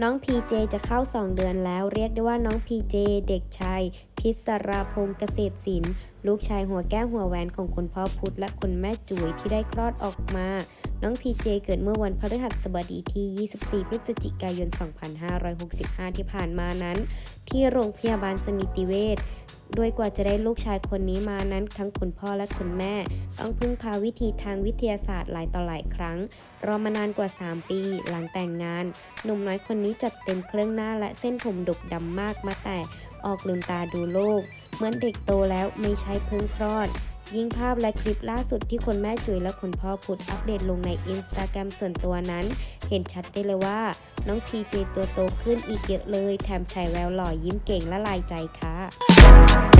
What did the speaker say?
น้องพีเจจะเข้า 2 เดือนแล้วเรียกได้ว่าน้องพีเจเด็กชาย พิศราพงศ์เกษตรศิลป์ลูกชายหัวแก้วหัวแหวนของคุณพ่อพุธและคุณแม่จุ๋ยที่ได้คลอดออกมา น้องพีเจเกิดเมื่อวันพฤหัสบดีที่ 24 พฤศจิกายน 2565 ที่ผ่านมานั้น ที่โรงพยาบาลสมิติเวช โดยกว่าจะได้ลูกชายคนนี้มานั้นทั้งคุณพ่อและคุณแม่ ต้องพึ่งพาวิธีทางวิทยาศาสตร์หลายต่อหลายครั้ง รอมานานกว่า 3 ปี หลังแต่งงาน หนุ่มน้อยคนนี้จัดเต็มเครื่องหน้าและเส้นผมดกดำมากมาแต่ออกลืมตาดูโลก เหมือนเด็กโตแล้วไม่ใช่เพิ่งคลอดยิ่งภาพและคลิปล่าสุดที่คุณแม่จุ๋ยและคุณพ่อพุธอัปเดตลงในอินสตาแกรมส่วนตัวนั้น เห็นชัดได้เลยว่า น้องพีเจตัวโตขึ้นอีกเยอะเลย แถมฉายแววหล่อยิ้มเก่งและลายใจค่ะ you